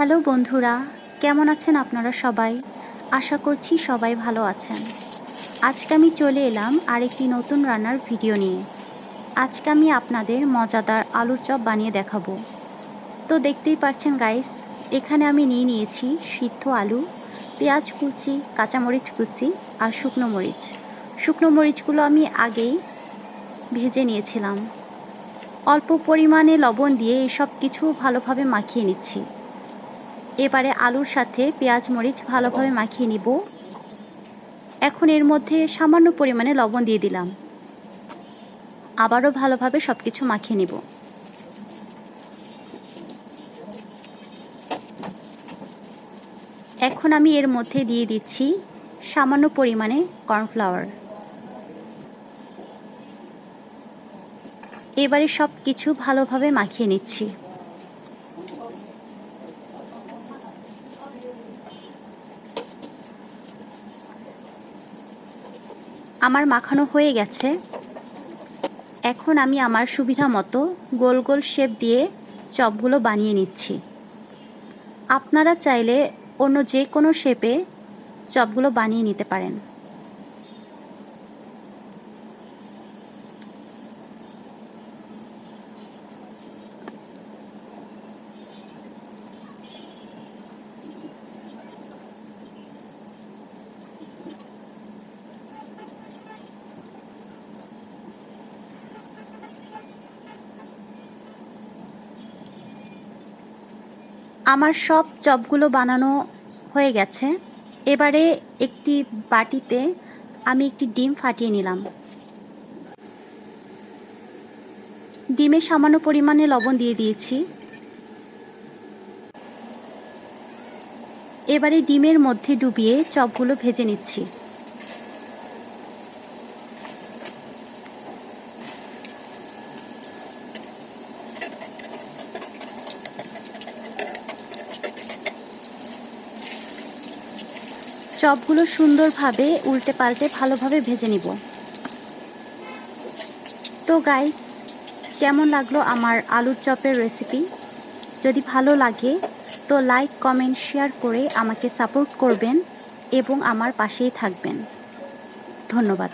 Hello বন্ধুরা, কেমন আছেন আপনারা সবাই? আশা করছি সবাই ভালো আছেন। আজকে আমি চলে এলাম আরেকটি নতুন রান্নার ভিডিও নিয়ে। আজকে আমি আপনাদের মজাদার আলুর চপ বানিয়ে দেখাবো। তো দেখতেই পাচ্ছেন গাইস এখানে আমি নিয়ে নিয়েছি সিদ্ধ আলু, পেঁয়াজ কুচি, কাঁচামরিচ কুচি আর শুকনো মরিচ। শুকনো মরিচগুলো আমি আগেই ভেজে নিয়েছিলাম। অল্প পরিমাণে লবণ দিয়ে এসব কিছু ভালোভাবে মাখিয়ে নিচ্ছি। এবারে আলুর সাথে পেঁয়াজ, মরিচ ভালোভাবে মাখিয়ে নিব। এখন এর মধ্যে সামান্য পরিমাণে লবণ দিয়ে দিলাম। আবারও ভালোভাবে সব কিছু মাখিয়ে নিব। এখন আমি এর মধ্যে দিয়ে দিচ্ছি সামান্য পরিমাণে কর্নফ্লাওয়ার। এবারে সব কিছু ভালোভাবে মাখিয়ে নিচ্ছি। আমার মাখানো হয়ে গেছে। এখন আমি আমার সুবিধা মতো গোল গোল শেপ দিয়ে চপগুলো বানিয়ে নিচ্ছি। আপনারা চাইলে অন্য যে কোনো শেপে চপগুলো বানিয়ে নিতে পারেন। আমার সব চপগুলো বানানো হয়ে গেছে। এবারে একটি বাটিতে আমি একটি ডিম ফাটিয়ে নিলাম। ডিমে সামান্য পরিমাণে লবণ দিয়ে দিয়েছি। এবারে ডিমের মধ্যে ডুবিয়ে চপগুলো ভেজে নিচ্ছি। চপগুলো সুন্দরভাবে উল্টে পাল্টে ভালোভাবে ভেজে নিব। তো গাইস কেমন লাগল আমার আলুর চপের রেসিপি যদি ভালো লাগে, তো লাইক কমেন্ট শেয়ার করে আমাকে সাপোর্ট করবেন এবং আমার পাশেই থাকবেন। ধন্যবাদ।